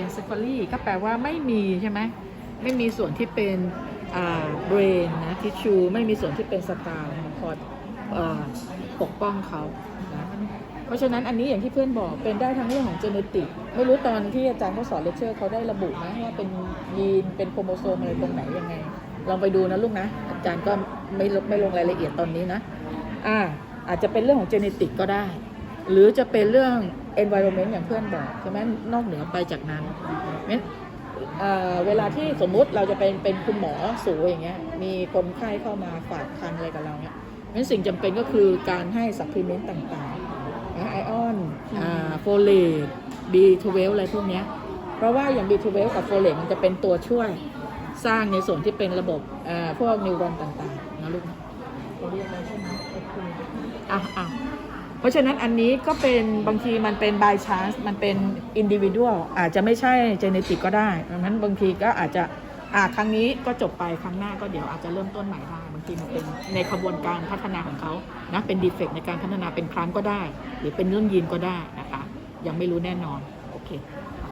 encephaly ก็แปลว่าไม่มีใช่ไหมไม่มีส่วนที่เป็นอ่า brain นะ tissue ไม่มีส่วนที่เป็นสตาร์คอยปกป้องเขานะเพราะฉะนั้นอันนี้อย่างที่เพื่อนบอกเป็นได้ทั้งเรื่องของ genetic ไม่รู้ตอนที่อาจารย์เขาสอนเลคเชอร์เขาได้ระบุไหมว่าเป็นยีนเป็นโครโมโซมอะไรตรงไหนยังไงลองไปดูนะลูกนะ อาจารย์ก็ไม่ไม่ลงรายละเอียดตอนนี้นะอ่าอาจจะเป็นเรื่องของ genetic ก็ได้ หรือจะเป็นเรื่อง environment อย่างเพื่อนบอกใช่ไหมนอกเหนือไปจากนั้นงั้นเอ่อเวลาที่สมมุติเราจะเป็นเป็นคุณหมอสูอย่างเงี้ยมีคนไข้เข้ามาฝากคันอะไรกับเราเนี่ยงั้นสิ่งจำเป็นก็คือการให้ supplement ต่างๆนะไอออนอ่าโฟเลต B12 อะไรพวกเนี้ยเพราะว่าอย่าง B12 กับโฟเลตมันจะเป็นตัวช่วยสร้างในส่วนที่เป็นระบบอ่าพวกนิวรอนต่างๆนะลูกนะเราเรียกอะไรใช่ไหมโอเคอะอะ เพราะฉะนั้นอันนี้ก็เป็นบางทีมันเป็น by chance มันเป็น individual อาจจะไม่ใช่ genetic ก็ได้ดังนั้นบางทีก็อาจจะอ่าครั้งนี้ก็จบไปครั้งหน้าก็เดี๋ยวอาจจะเริ่มต้นใหม่ได้บางทีมันเป็นในขบวนการพัฒนาของเขานะเป็น defect ในการพัฒนาเป็นครั้งก็ได้ หรือเป็นเรื่องยีนก็ได้นะคะ ยังไม่รู้แน่นอน โอเค